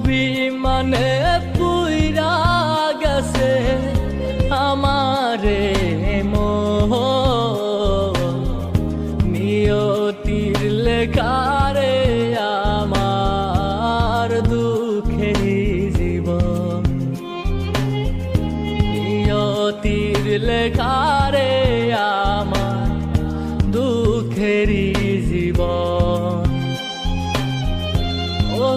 অভিমানে পুইরা গেছে আমারে মোহ। নিয়তির লেখারে আমার দুঃখের জীবন। নিয়তির লেখারে আমার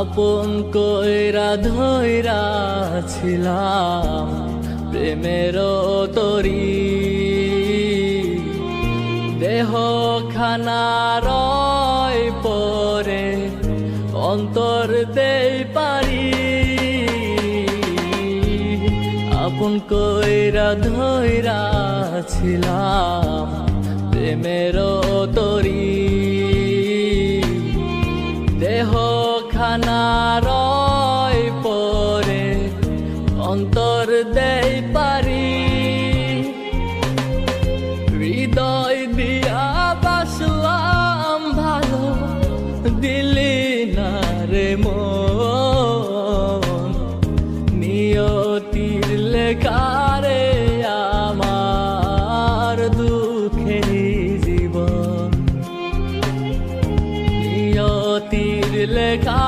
আপন কইরা ধৈরা ছিলাম প্রেমের তরি। দেহ খানা রয় পরে অন্তর দেই পারি। আপন কইরা ধৈরা ছিলাম প্রেমের তরি। অন্তর দেই পারি। হৃদয় দিয়া বাসলাম ভালো, দিলি না রে মন। নিয়তির লেখারে আমার দুঃখের জীবন। নিয়তির লেখা